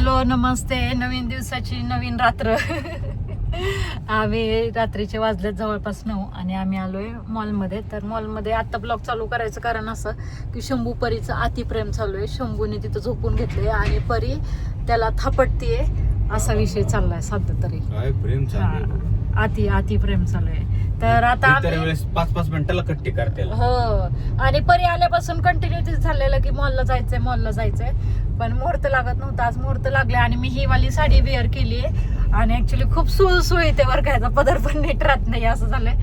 Hello नमस्ते. नवीन दिवसाची नवीन रात्र. आम्ही रात्रीचे वाजलेत जवळपास नऊ आणि आम्ही आलोय मॉलमध्ये. तर मॉलमध्ये आता ब्लॉग चालू करायचं कारण असं की शंभू परीचं अतिप्रेम चालू आहे. शंभूने तिथं झोपून घेतले आणि परी त्याला थापटतीये असा विषय चाललाय सध्या तरी. प्रेम. हा, अति अति प्रेम चालू आहे. तर आता इतर आम्ही वेळेस पाच पाच मिनिटाला कट्टी करते हो. आणि परी आल्यापासून कंटिन्यू तेच झालेलं की मॉलला जायचंय मॉलला जायचंय. पण मुहूर्त लागत नव्हता. आज मुहूर्त लागले आणि मी ही वाली साडी वेअर केली आणि ऍक्च्युली खूप सुळसुळी ते वर्गाचा पदर पण नीट राहत नाही असं झालंय.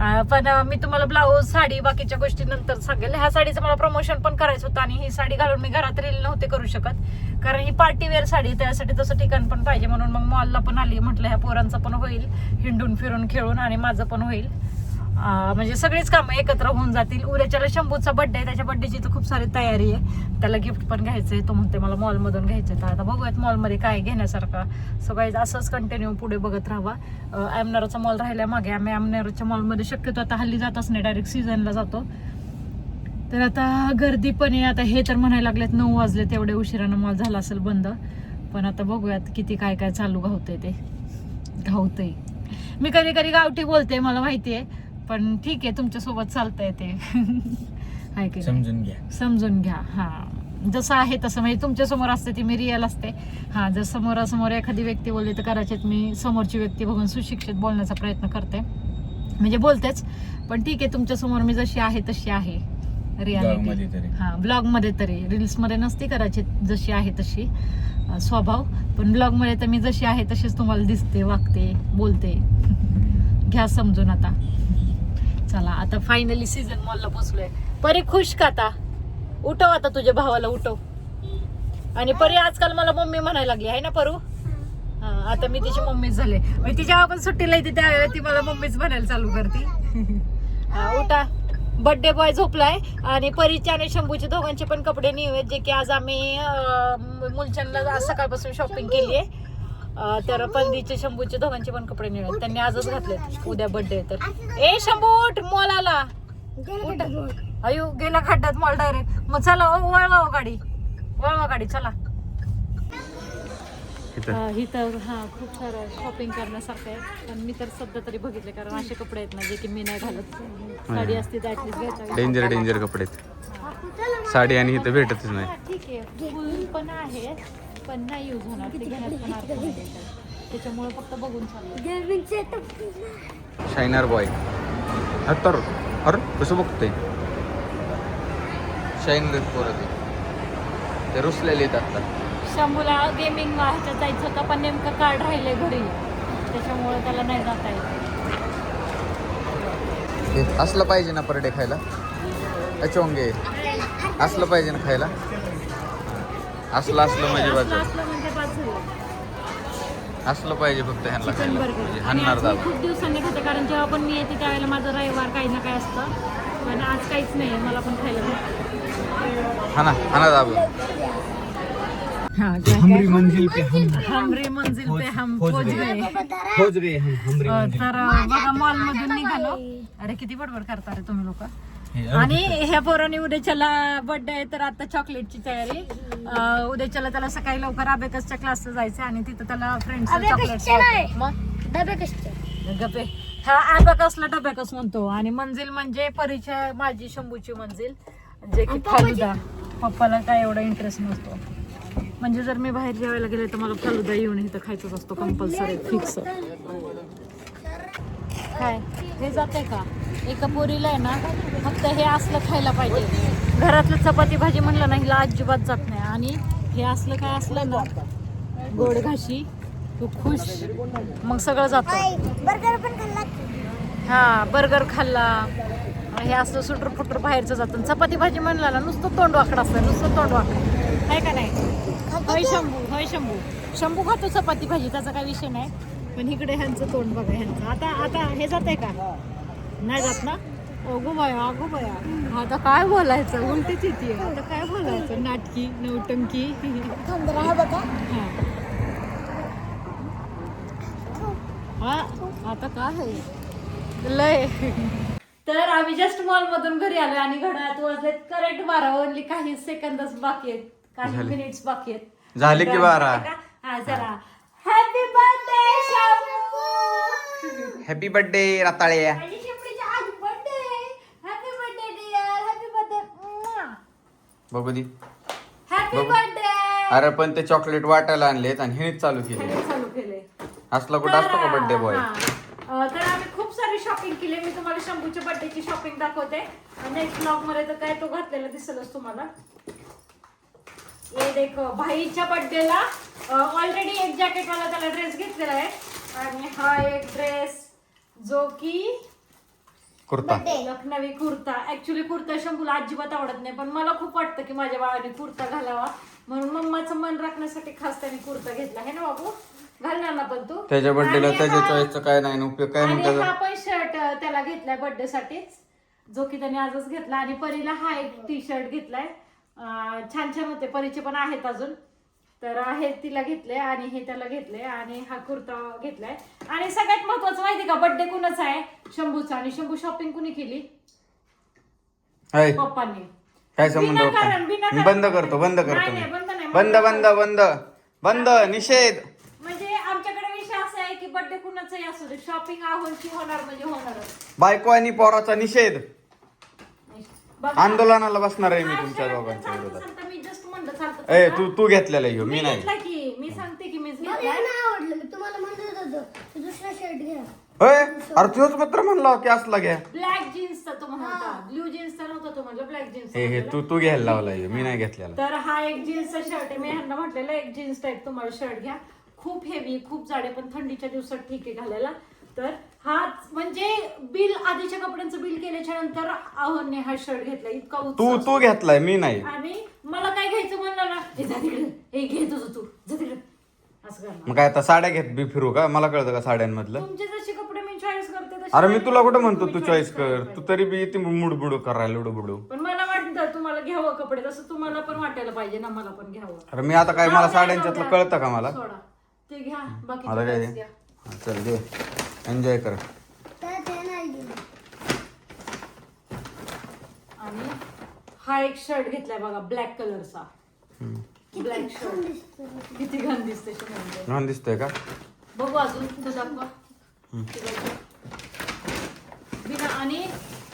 पण मी तुम्हाला ब्लाऊज साडी बाकीच्या गोष्टी नंतर सांगेल. ह्या साडीचं मला प्रमोशन पण करायचं होतं आणि ही साडी घालून मी घरात रील नव्हते करू शकत. कारण ही पार्टी वेअर साडी त्यासाठी तसं ठिकाण पण पाहिजे. म्हणून मग मॉलला पण आली. म्हटलं ह्या पोरांचं पण होईल हिंडून फिरून खेळून आणि माझं पण होईल. म्हणजे सगळीच कामं एकत्र होऊन जातील. उद्याच्याला शंभूचा बड्डे आहे त्याच्या बड्डेची तर खूप सारी तयारी आहे. त्याला गिफ्ट पण घ्यायचं आहे तो म्हणते मला मॉलमधून घ्यायचं तर आता बघूयात मॉलमध्ये काय घेण्यासारखं. सो असंच कंटिन्यू पुढे बघत राहावा ॲमनाराचा मॉल राहिल्या मागे. आम्ही ॲमनाराच्या मॉलमध्ये शक्यतो आता हल्ली जातच नाही डायरेक्ट सीझनला जातो. तर आता गर्दी पण आहे. आता हे तर म्हणायला लागलेत नऊ वाजले तेवढे उशिरानं मॉल झाला असेल बंद. पण आता बघूयात किती काय काय चालू घावतंय ते. घावतंय मी कधी कधी गावठी बोलते मला माहिती आहे पण ठीक आहे तुमच्यासोबत चालतंय ते. हाय की नाही? समजून घ्या. समजून घ्या हा. जसं आहे तसं म्हणजे तुमच्यासमोर असते ती मी रिअल असते. हा जर समोरासमोर एखादी व्यक्ती बोलली तर कदाचित मी समोरची व्यक्ती बघून सुशिक्षित बोलण्याचा प्रयत्न करते. म्हणजे बोलतेच पण ठीक आहे तुमच्यासमोर मी जशी आहे तशी आहे. रियालिटी मध्ये तरी. हा ब्लॉगमध्ये तरी. रील्समध्ये नसते कदाचित जशी आहे तशी अं, स्वभाव. पण ब्लॉगमध्ये तर मी जशी आहे तशीच तुम्हाला दिसते वागते बोलते. घ्या समजून आता. चला आता फायनली सीझन मॉलला पोचलोय. परी खुश का आता? उठव आता तुझ्या भावाला उठव. आणि परी आजकाल मला मम्मी म्हणायला लागली आहे ना परू? आता मी तिची मम्मीच झाले. म्हणजे तिच्या आपण सुट्टीला येते त्यावेळेला ती मला मम्मीच म्हणायला चालू करते. उठा. बर्थडे बॉय झोपलाय आणि परीच्या आणि शंभूचे दोघांचे पण कपडे न्यू आहेत जे की आज आम्ही अं, मुलचंदला आज सकाळपासून शॉपिंग केली आहे तर पल्लीचे शंभूचे दोघांचे पण कपडे आहेत त्यांनी आजच घातले उद्या बर्थडे तर. ए शंभू उठ मॉल आला उठ. अयो गेला खड्ड्यात मॉल डायरेक्ट मग चला ओ, वळवा गाडी. वळवा गाडी चला. हा, इथं हा खूप सारं शॉपिंग करण्यासारखं आहे. पण मी तर सध्या तरी बघितले कारण असे कपडे आहेत ना जे की मी नाही घालत. साडी असते तर डेंजर डेंजर कपडे आहेत. साडी आणि इथं भेटतच नाही. ठीक आहे. फुल पण आहे. पण नाही यूज होणार. ते घेण्यात पण अर्थ नाही. त्याच्यामुळे फक्त बघून चालू शायनर बॉय तर अरे कसं बघतोय शाईन पोरं ते. ते रुसलेले आहेत आता. शंभूला गेमिंग ह्याच्यात जायचं होतं पण नेमकं कार्ड राहिले घरी. त्याच्यामुळे त्याला नाही जाता येत. हे असलं पाहिजे ना परडे खायला? अचोंगे असलं पाहिजे ना खायला? असलं असलं म्हणजे बाजू असलं म्हणजे बास झालं. असलं पाहिजे फक्त ह्यांना चिकन खायला. बर्गर म्हणजे आणि हाणणार आज मी दाबा खूप दिवसांनी खाते कारण जेव्हा पण मी येते त्यावेळेला माझं रविवार काही ना काही असतं. पण आज काहीच नाही मला पण खायला भेटतं. हाना हाना दाबा हमरी मंजिल पे हम हमरे. मंजिल पे हम खोज पोच गए. गए खोज हम हमरी अ, मंजिल. तर बघा मॉल मधून निघालो. अरे किती बडबड करता रे तुम्ही लोक. हे, आणि ह्या पोराने उद्याच्याला बर्थडे आहे तर आता चॉकलेटची तयारी. अ, उद्याच्याला त्याला सकाळी लवकर अबेकसच्या क्लासला जायचं आणि तिथं त्याला फ्रेंड्स चॉकलेट मग? गपे हा अबॅकसला डबॅकस म्हणतो. आणि मंजिल म्हणजे परिचय माझी शंभूची मंजिल जे की फालुदा. पप्पाला काय एवढा इंटरेस्ट नसतो. म्हणजे जर मी बाहेर जेवायला गेले तर मला फालुदा येऊन इथं खायचंच असतो कंपल्सरी फिक्स काय? हे जाते का? एका पोरीला आहे ना फक्त हे असलं खायला पाहिजे. घरातलं चपाती भाजी म्हणलं ना हिला अजिबात जात नाही. आणि हे असलं काय असलं ना गोड घाशी तू खुश. मग सगळं जातं. बर्गर पण खाल्ला हा बर्गर खाल्ला. हे असं सुटर फुटर बाहेरचं जातं. चपाती भाजी म्हणला ना नुसतं तोंड वाकडं असतं. नुसतं तोंड वाकडं. आहे का नाही? होय शंभू होय शंभू. शंभू खातो चपाती भाजी त्याचा काही विषय नाही. पण इकडे ह्यांचं तोंड बघा ह्यांचं. आता आता हे जात आहे का? नाही जात ना? अगो बया अगो बया. आता काय बोलायचं? उलटीच येते आता काय बोलायचं? नाटकी बघा. हा. आता काय आहे? लय. तर आम्ही जस्ट मॉल मधून घरी आलो आणि घड्याळात वाजलेत. करेक्ट बारा ओनली काही सेकंदच बाकी आहेत. काही. मिनिट्स बाकी आहेत. झाले की बारा. हा चला happy birthday Shamu happy birthday रताळे माझी शिपडीची आज birthday happy birthday dear happy birthday बघू दी. हॅपी बघू. बर्थडे अरे पण ते चॉकलेट वाटायला आणलेत आणि हिनेच चालू केले. चालू केले. असला कुठं असतो का बर्थडे बॉय तर आम्ही खूप सारी शॉपिंग केली. मी तुम्हाला शंभूच्या बर्थडेची शॉपिंग दाखवते. नेक्स्ट ब्लॉगमध्ये तर काय तो घातलेला दिसेलच तुम्हाला. ये देखो भाईच्या बर्थडेला ऑलरेडी एक जॅकेट वाला त्याला ड्रेस घेतलेला आहे. आणि हा एक ड्रेस जो की कुर्ता. लखनवी कुर्ता. ऍक्च्युली कुर्ता शंभूला अजिबात आवडत नाही पण मला खूप वाटतं की माझ्या बाळाने कुर्ता घालावा. म्हणून मम्माचं मन राखण्यासाठी खास त्याने कुर्ता घेतला. आहे ना बाबू? घालणार ना पण तू? त्याच्या बर्थडेला आणि त्याच्या हा- चॉईसचा काय नाही उपयोग काय आणि म्हणतात हा पण शर्ट त्याला घेतलाय बर्थडे साठीच. जो की त्याने आजच घेतला. आणि परीला हा एक टी शर्ट घेतलाय. छान छान होते. परीचे पण आहेत अजून. तर हे तिला घेतले आणि हे त्याला घेतले आणि हा कुर्ता घेतलाय. आणि सगळ्यात महत्वाचं माहिती का? बर्थडे कुणाचा आहे? शंभूचा. आणि शंभू शॉपिंग कुणी केली? पप्पांनी. काय संबंध. बंद करतो बंद करतो बंद नाही, बंद बंद बंद बंद. निषेध. म्हणजे आमच्याकडे विषय असा आहे की बर्थडे कुणाचाही असू दे. शॉपिंग आहोची होणार म्हणजे होणारच. बायको आणि पोराचा निषेध. आंदोलनाला बसणार आहे मी तुमच्या दोघांच्या विरोधात. चालतं, मी just म्हणलं चालतं, ए. तू तू घेतलेला ह्यो मी मी नाही घेतला की मी सांगते की मीच मला घेतलाय. नाही आवडलं मी तुम्हाला म्हणत होतो तू दुसरा शर्ट घ्या. होय अरे तुझंच पत्र म्हणला की असला घ्या. ब्लॅक जीन्सचा तो म्हणता ब्ल्यू जीन्सचा नव्हता तो म्हणलं ब्लॅक जीन्स हे हे तू तू घ्यायला लावला ह्यो, मी नाही घेतलेला. तर हा एक जीन्सचा शर्ट आहे. मी ह्यांना म्हटलेलं एक जीन्स टाईप तुम्हाला शर्ट घ्या. खूप हेवी खूप जाडे पण थंडीच्या दिवसात ठीक आहे घालायला. तर हा म्हणजे बिल आधीच्या कपड्यांचं बिल केल्याच्यानंतर आहोने हा शर्ट घेतला इतका तू उत्साह तू घेतलाय मी नाही. आणि मला काय घ्यायचं म्हणलं ना? हे जा तिकडे हे घे तुझं तू जा तिकडे. असं करणार. मग काय आता साड्या घेत बी फिरू का? मला कळतं का साड्यांमधलं? तुमचे जसे कपडे मी चॉईस करते तसे अरे मी तुला कुठं म्हणतो तुम्ही तू choice चॉईस कर? करायला तू तरी बी ती मुडबुड करायला लुडबुडू. पण मला वाटतं तुम्हाला घ्यावं कपडे तसं तुम्हाला पण वाटायला पाहिजे ना मला पण घ्यावं. अरे मी आता काय मला साड्यांच्यातलं. कळतं का मला? सोडा. ते घ्या बाकी आता काय? घ्या हा, चल दे. एन्जॉय कर. आणि हा एक शर्ट घेतलाय बघा ब्लॅक कलरचा ब्लॅक शर्ट किती घाण दिसते दिसतोय का? बघू अजून तू दाखवा. ते बघू. बिना आणि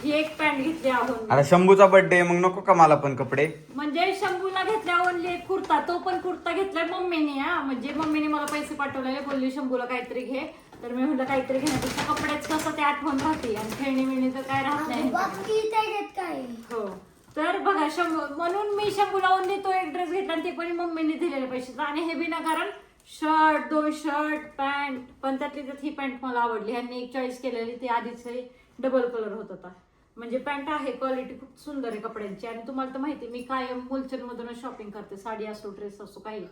ही एक पॅन्ट घेतली आहोत अरे शंभूचा बर्थडे मग नको का मला पण कपडे? म्हणजे शंभूला घेतल्या ओनली एक कुर्ता तो पण कुर्ता घेतलाय मम्मीने हा. म्हणजे मम्मीने मला पैसे पाठवलेले बोलली शंभूला काहीतरी घे. तर मी म्हटलं काहीतरी घेण्यापेक्षा कपडेच कसं ते आठवण राहते आणि खेळणी मिळणी तर काय राहत नाही? हो. तर बघा शंभू म्हणून मी शंभूला ओनली तो एक ड्रेस घेतला आणि ते पण मम्मीने दिलेले पैसे आणि हे विनाकारण शर्ट दोन शर्ट पॅन्ट पण त्यातली त्यात ही पॅन्ट मला आवडली. ह्यांनी एक चॉईस केलेली ती आधीच डबल कलर होत होता. म्हणजे पॅन्ट आहे क्वालिटी खूप सुंदर आहे कपड्यांची. आणि तुम्हाला तर माहिती मी कायम मुलचंद मधूनच शॉपिंग करते साडी असो ड्रेस असो काही.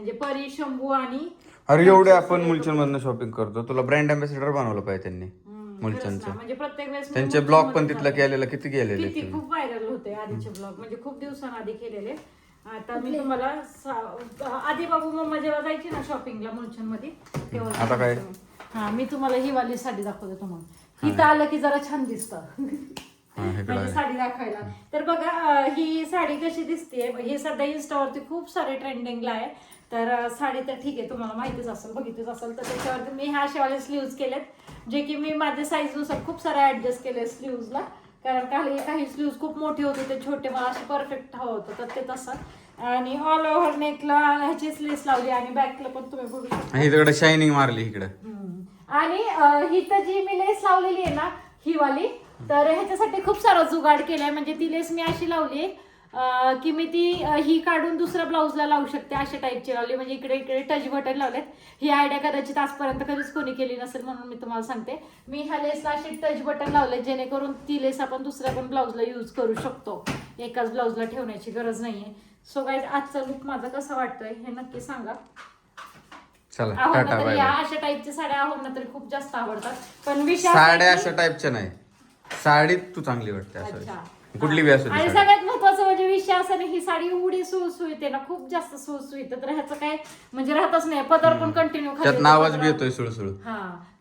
म्हणजे परी शंभू आणि अरे एवढे आपण मुलचंद मधनं शॉपिंग करतो. तुला ब्रँड अम्बॅसिडर बनवलं पाहिजे त्यांनी मुलचंदचं. म्हणजे प्रत्येक वेळेस त्यांचे ब्लॉग पण तिथलं. केलेलं किती गेलेले किती खूप व्हायरल होते आधीचे ब्लॉग म्हणजे खूप दिवसांआधी केलेले. आता मी तुम्हाला सा- आधी बाबू मम्मा जेव्हा जायची ना शॉपिंगला मुलचंदमध्ये तेव्हा आता काय? हा मी तुम्हाला ही वाली साडी दाखवते तुम्हाला हिथं आलं की जरा छान दिसतं. हा, इकडं म्हणजे आहे. साडी दाखवायला. तर बघा अं, ही साडी कशी दिसते ही सध्या इन्स्टावरती खूप सारे ट्रेंडिंगला आहे. तर साडी तर ठीक आहे तुम्हाला माहितीच असेल बघितलीच असेल. तर त्याच्यावरती मी ह्या अशावाले स्लीव्ज केलेत जे की मी माझ्या साईजनुसार खूप सारे ऍडजस्ट केले स्लीव्जला कारण काही काही स्लीव्ज खूप मोठे होते ते छोटे मला असे परफेक्ट हवं होतं तर ते तसं. आणि ऑल ओव्हर नेकला ह्याची स्लीव्स लावली आणि बॅकला पण तुम्ही बघू शकता. शायनिंग मारली इकडे. आणि ही तर जी मी लेस लावलेली आहे ना ही वाली तर ह्याच्यासाठी खूप सारा जुगाड केलाय. म्हणजे ती लेस मी अशी लावली अं, की मी ती ही काढून दुसऱ्या ब्लाऊजला लावू शकते अशा टाईपची लावली. म्हणजे इकडे इकडे टच बटन लावलेत. ही आयडिया कदाचित आजपर्यंत कधीच कोणी केली नसेल म्हणून मी तुम्हाला सांगते. मी ह्या लेसला असे टच बटन लावले जेणेकरून ती लेस आपण दुसऱ्या पण ब्लाऊजला यूज करू शकतो. एकाच ब्लाऊजला ठेवण्याची गरज नाहीये. सो गाईज आजचा लुक माझा कसा वाटतोय हे नक्की सांगा. तरी या अशा टाईपच्या साड्या आहोत ना तरी खूप जास्त आवडतात. पण विषय साड्या असा अशा टाईपच्या नाही. साडीत तू चांगली वाटते. कुठली आणि. सगळ्यात म्हणजे विषय असा नाही ही साडी एवढी सुळसुळीत आहे ना खूप जास्त सुळसुळीत. तर ह्याचं काय म्हणजे राहतच नाही. पदर पण कंटिन्यू खाली त्यात येतो. बी येतोय सुळसुळ हा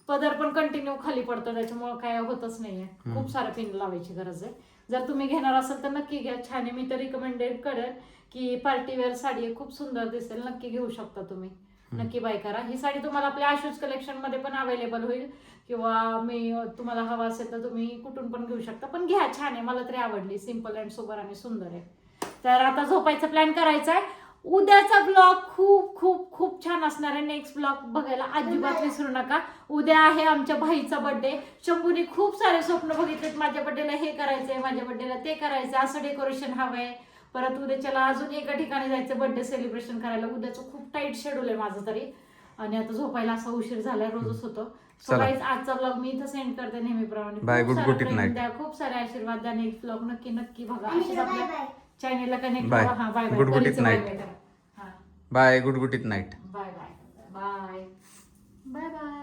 पदर पण कंटिन्यू खाली पडतो त्याच्यामुळे काय होतच नाहीये. खूप सारं पिन लावायची गरज आहे. जर तुम्ही घेणार असाल तर नक्की घ्या. छान आहे. मी तर रिकमेंडेड करेन की पार्टीवेअर साडी खूप सुंदर दिसेल. नक्की घेऊ शकता तुम्ही. नक्की बाय करा. ही साडी तुम्हाला आपल्या आशूज कलेक्शनमध्ये पण अवेलेबल होईल. किंवा मी तुम्हाला हवा असेल तर तुम्ही कुठून पण घेऊ शकता. पण घ्या छान आहे. मला तरी आवडली. सिंपल अँड सोबर आणि सुंदर आहे. तर आता झोपायचा प्लॅन करायचा आहे. उद्याचा ब्लॉग खूप खूप खूप छान असणार आहे. नेक्स्ट ब्लॉग बघायला अजिबात विसरू नका. उद्या आहे आमच्या भाईचा बर्थडे शंभूने खूप सारे स्वप्न बघितलेत माझ्या बर्थडेला हे करायचंय माझ्या बर्थडेला ते करायचं असं डेकोरेशन हवंय. परत उद्याच्याला अजून एका ठिकाणी जायचं बर्थडे सेलिब्रेशन करायला. उद्याचं खूप टाईट शेड्यूल आहे माझं तरी. आणि आता झोपायला असा उशीर झालाय रोजच होतो. चला. guys, आजचा ब्लॉग मी इथं सेंड करते नेहमीप्रमाणे. Bye, खूप good- सारं good प्रेम night. द्या खूप सारे आशीर्वाद द्या नेक्स्ट ब्लॉग नक्की नक्की बघा. अशीच बाय आपल्या बाय चॅनेलला कनेक्ट Bye. हा बाय बाय Good- night. हा. Bye good good night bye bye bye bye bye